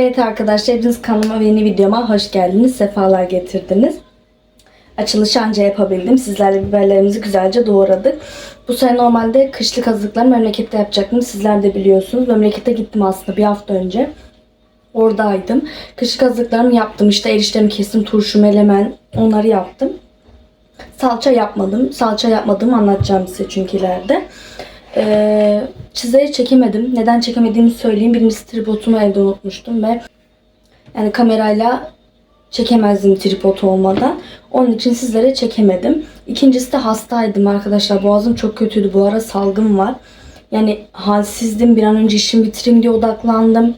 Evet arkadaşlar hepiniz kanalıma ve yeni videoma hoş geldiniz. Sefalar getirdiniz. Açılışı anca yapabildim. Sizlerle biberlerimizi güzelce doğradık. Bu sene normalde kışlık hazırlıkları memlekette yapacaktım. Sizler de biliyorsunuz. Memlekete gittim aslında bir hafta önce. Oradaydım. Kışlık hazırlıklarımı yaptım. İşte eriştemi kestim, turşu, melemen onları yaptım. Salça yapmadım. Salça yapmadığımı anlatacağım size çünkü ileride. Ee, çizeri çekemedim. Neden çekemediğimi söyleyeyim. Birincisi tripodumu evde unutmuştum ve yani kamerayla çekemezdim tripod olmadan. Onun için sizlere çekemedim. İkincisi de hastaydım arkadaşlar. Boğazım çok kötüydü. Bu ara salgın var. Yani halsizdim. Bir an önce işimi bitireyim diye odaklandım.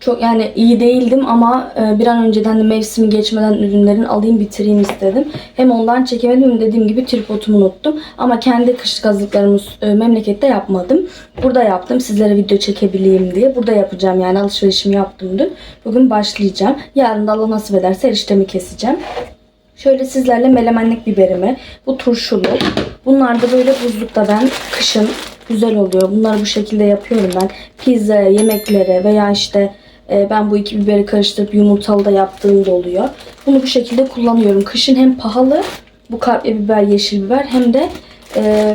Çok yani iyi değildim ama e, bir an önceden de mevsimi geçmeden ürünlerin alayım bitireyim istedim. Hem ondan çekemedim dediğim gibi tripodumu unuttum. Ama kendi kışlık hazırlıklarımı e, memlekette yapmadım. Burada yaptım sizlere video çekebileyim diye. Burada yapacağım yani alışverişimi yaptım dün. Bugün başlayacağım. Yarın da Allah nasip ederse eriştemi keseceğim. Şöyle sizlerle melemenlik biberimi, bu turşulu. Bunlar da böyle buzlukta ben kışın güzel oluyor. Bunları bu şekilde yapıyorum ben. Pizza, yemeklere veya işte ben bu iki biberi karıştırıp yumurtalı da yaptığım da oluyor. Bunu bu şekilde kullanıyorum. Kışın hem pahalı bu kapya biber, yeşil biber hem de e,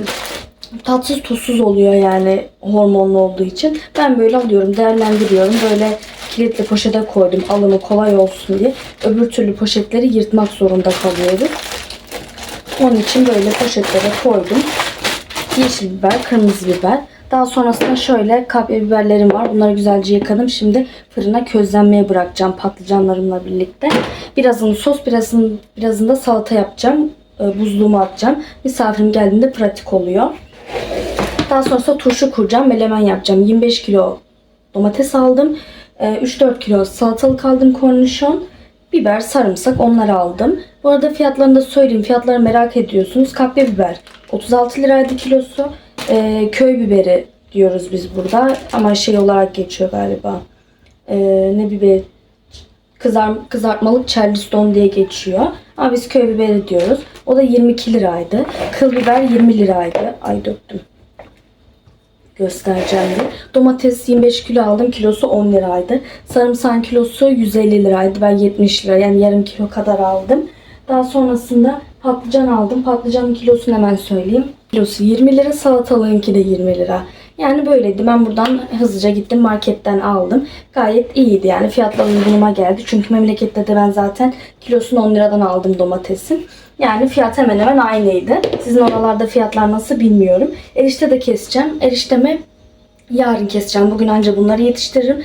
tatsız tuzsuz oluyor yani hormonlu olduğu için. Ben böyle alıyorum, değerlendiriyorum. Böyle kilitli poşete koydum alımı kolay olsun diye. Öbür türlü poşetleri yırtmak zorunda kalıyoruz. Onun için böyle poşetlere koydum. Yeşil biber, kırmızı biber. Daha sonrasında şöyle kapya biberlerim var. Bunları güzelce yıkadım. Şimdi fırına közlenmeye bırakacağım patlıcanlarımla birlikte. Birazını sos, birazını, birazını da salata yapacağım. Ee, Buzluğuma atacağım. Misafirim geldiğinde pratik oluyor. Daha sonrasında turşu kuracağım. Melemen yapacağım. 25 kilo domates aldım. Ee, 3-4 kilo salatalık aldım kornişon. Biber, sarımsak onları aldım. Bu arada fiyatlarını da söyleyeyim. Fiyatları merak ediyorsunuz. Kapya biber 36 liraydı kilosu. Ee, köy biberi diyoruz biz burada. Ama şey olarak geçiyor galiba. Ee, ne biberi? Kızar, kızartmalık charleston diye geçiyor. Ama biz köy biberi diyoruz. O da 22 liraydı. Kıl biber 20 liraydı. Ay döktüm göstereceğim diye. Domates 25 kilo aldım. Kilosu 10 liraydı. Sarımsağın kilosu 150 liraydı. Ben 70 lira yani yarım kilo kadar aldım. Daha sonrasında patlıcan aldım. Patlıcanın kilosunu hemen söyleyeyim. Kilosu 20 lira. Salatalığınki de 20 lira. Yani böyleydi. Ben buradan hızlıca gittim marketten aldım. Gayet iyiydi yani. Fiyatlar uygunuma geldi. Çünkü memlekette de ben zaten kilosunu 10 liradan aldım domatesin. Yani fiyat hemen hemen aynıydı. Sizin oralarda fiyatlar nasıl bilmiyorum. Erişte de keseceğim. Eriştemi yarın keseceğim. Bugün anca bunları yetiştiririm.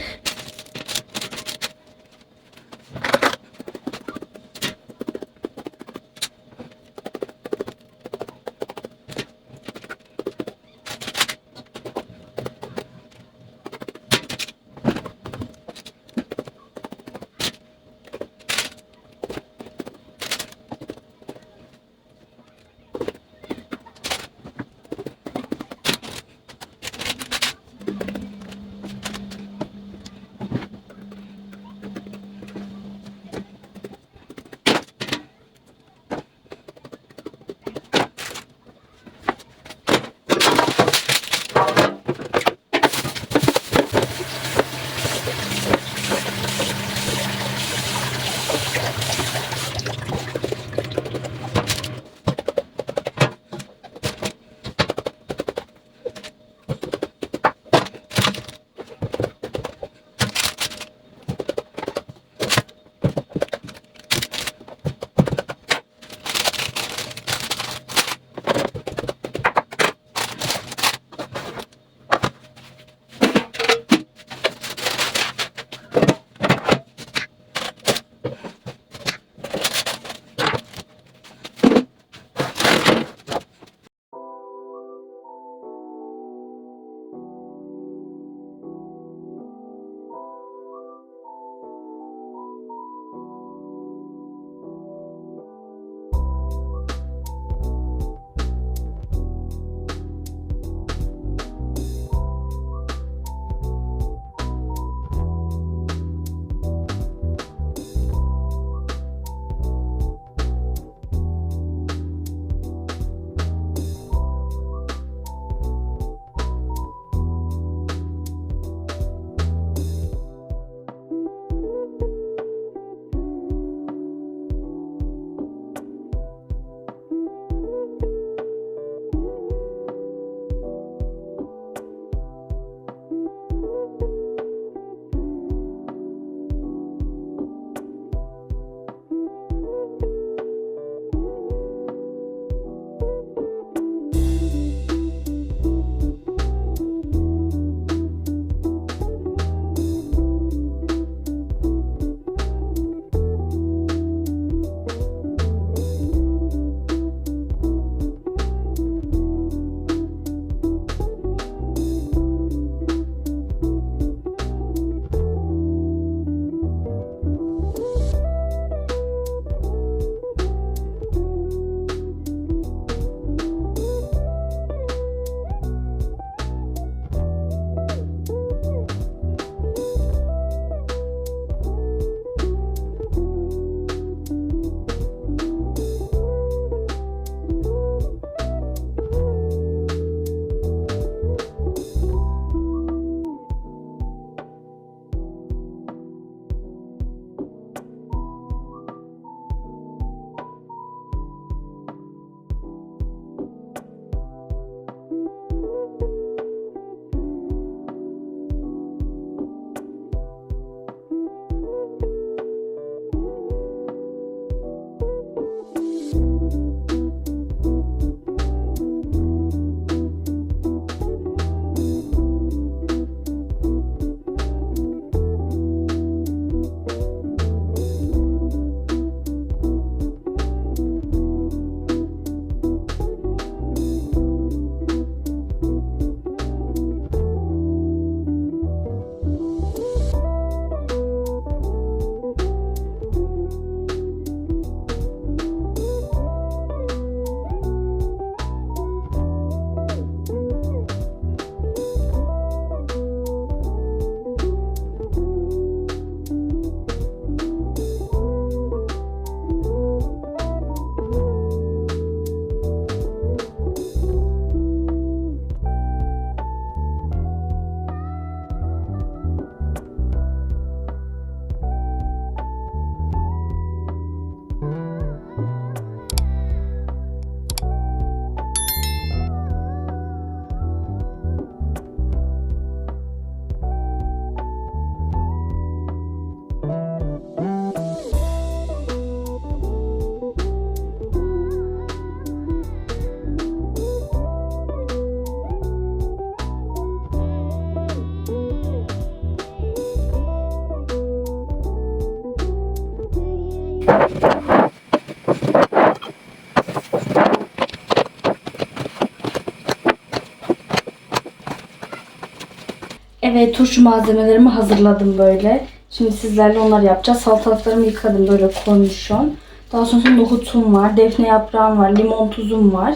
Evet turşu malzemelerimi hazırladım böyle. Şimdi sizlerle onları yapacağız. Salatalıklarımı yıkadım böyle koymuşum. Daha sonra nohutum var, defne yaprağım var, limon tuzum var.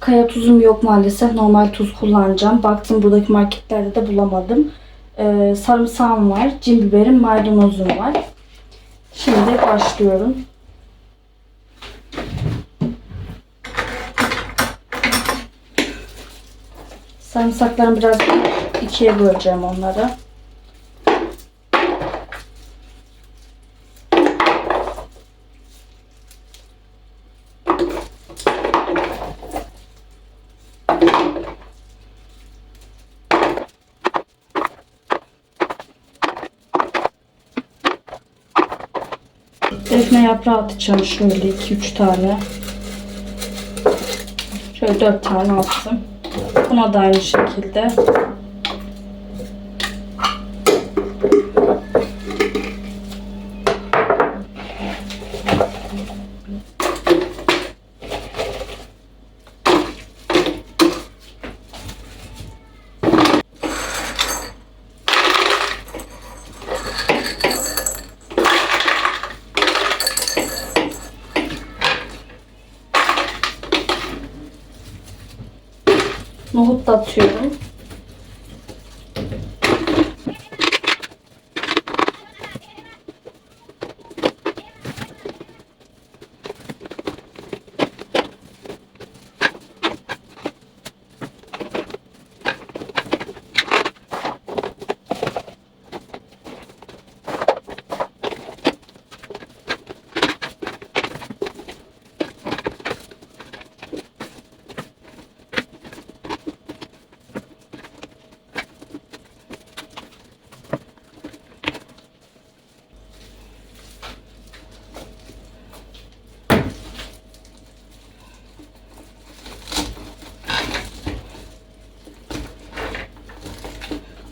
Kaya tuzum yok maalesef. Normal tuz kullanacağım. Baktım buradaki marketlerde de bulamadım. Ee, sarımsağım var, cin biberim, maydanozum var. Şimdi başlıyorum. Sarımsaklarımı biraz ikiye böleceğim onları. Defne yaprağı atacağım şöyle 2-3 tane. Şöyle 4 tane attım. Buna da aynı şekilde.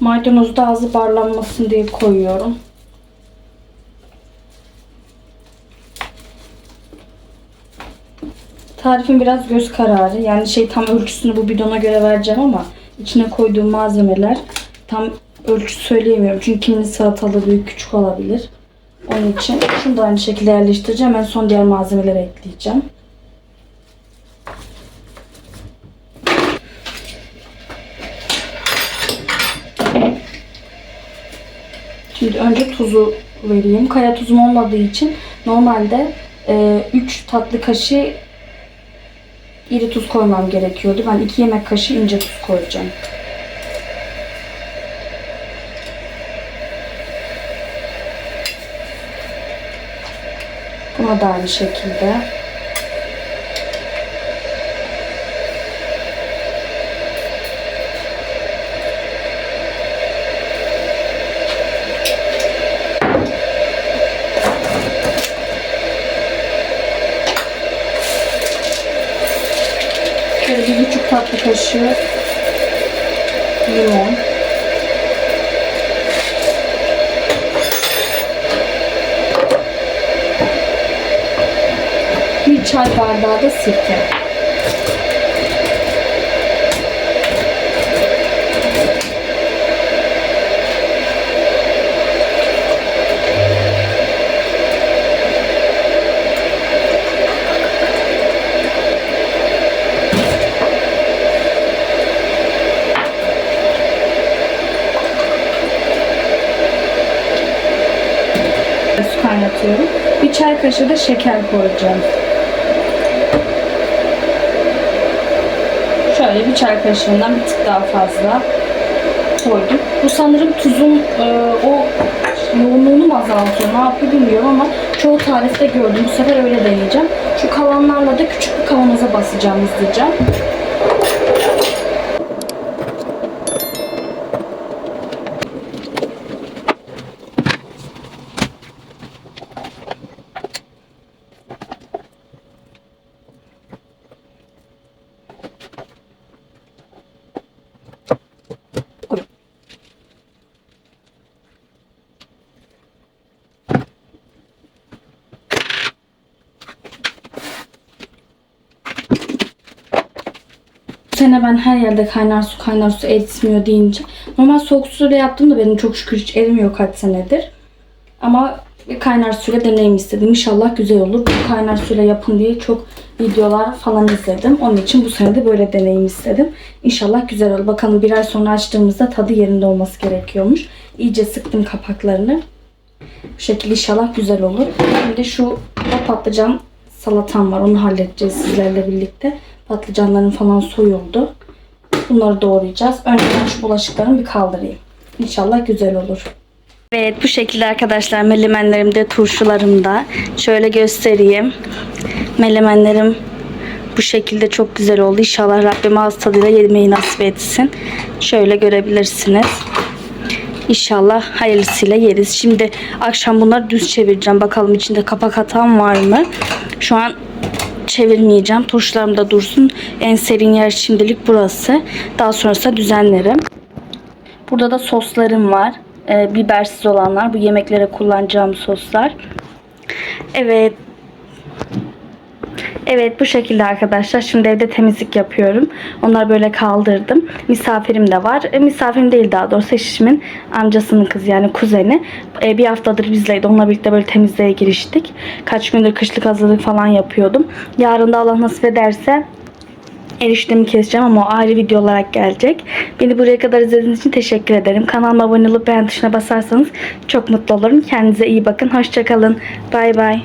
Maydanozu da ağzı barlanmasın diye koyuyorum. Tarifim biraz göz kararı. Yani şey tam ölçüsünü bu bidona göre vereceğim ama içine koyduğum malzemeler tam ölçü söyleyemiyorum. Çünkü kiminin salatalığı büyük küçük olabilir. Onun için şunu da aynı şekilde yerleştireceğim. En son diğer malzemeleri ekleyeceğim. Şimdi önce tuzu vereyim. Kaya tuzum olmadığı için normalde 3 tatlı kaşığı iri tuz koymam gerekiyordu. Ben 2 yemek kaşığı ince tuz koyacağım. Buna da aynı şekilde. Şöyle bir buçuk tatlı kaşığı limon. Bir çay bardağı da sirke. Kaynatıyorum. Bir çay kaşığı da şeker koyacağım. Şöyle bir çay kaşığından bir tık daha fazla koydum. Bu sanırım tuzun e, o yoğunluğunu mu azaltıyor, ne yapıyor bilmiyorum ama çoğu tarifte gördüm. Bu sefer öyle deneyeceğim. Şu kalanlarla da küçük bir kavanoza basacağım, izleyeceğim. Sene ben her yerde kaynar su kaynar su eritmiyor deyince. Normal soğuk suyla yaptığımda benim çok şükür hiç erimiyor kaç senedir. Ama kaynar suyla deneyim istedim. İnşallah güzel olur. Bu kaynar suyla yapın diye çok videolar falan izledim. Onun için bu sene de böyle deneyim istedim. İnşallah güzel olur. Bakalım bir ay sonra açtığımızda tadı yerinde olması gerekiyormuş. İyice sıktım kapaklarını. Bu şekilde inşallah güzel olur. Şimdi şu da patlıcan salatam var. Onu halledeceğiz sizlerle birlikte. Patlıcanların falan soyuldu. Bunları doğrayacağız. Önceden şu bulaşıklarımı bir kaldırayım. İnşallah güzel olur. Evet bu şekilde arkadaşlar melemenlerim de turşularım da. Şöyle göstereyim. Melemenlerim bu şekilde çok güzel oldu. İnşallah Rabbim ağız tadıyla yemeği nasip etsin. Şöyle görebilirsiniz. İnşallah hayırlısıyla yeriz. Şimdi akşam bunları düz çevireceğim. Bakalım içinde kapak atan var mı? Şu an çevirmeyeceğim. Turşularım da dursun. En serin yer şimdilik burası. Daha sonrasında düzenlerim. Burada da soslarım var. Ee, bibersiz olanlar. Bu yemeklere kullanacağım soslar. Evet. Evet bu şekilde arkadaşlar. Şimdi evde temizlik yapıyorum. Onları böyle kaldırdım. Misafirim de var. E, misafirim değil daha doğrusu eşimin amcasının kızı yani kuzeni. E, bir haftadır bizleydi. Onunla birlikte böyle temizliğe giriştik. Kaç gündür kışlık hazırlık falan yapıyordum. Yarın da Allah nasip ederse eriştemi keseceğim ama o ayrı video olarak gelecek. Beni buraya kadar izlediğiniz için teşekkür ederim. Kanalıma abone olup beğen tuşuna basarsanız çok mutlu olurum. Kendinize iyi bakın. Hoşçakalın. Bay bay.